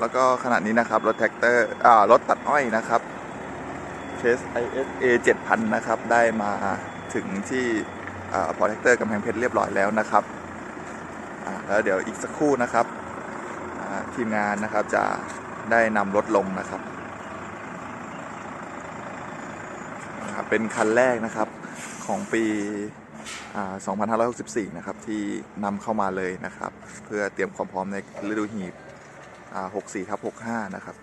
แล้วก็ขณะนี้นะครับรถแท็กเตอร์อ่ารถตัดอ้อยนะครับเคส ISA 7000 นะครับ ได้มาถึงที่อ่าพอแท็กเตอร์กำแพงเพชรเรียบร้อยแล้วนะครับอ่าแล้วเดี๋ยวอีกสักครู่นะครับอ่าทีมงานนะครับจะได้นำรถลงนะครับเป็นคันแรกนะครับของปีอ่า2564 นะครับที่นำเข้ามาเลยนะครับ เพื่อเตรียมความพร้อมในฤดูหีบ 64ทับ65 นะครับ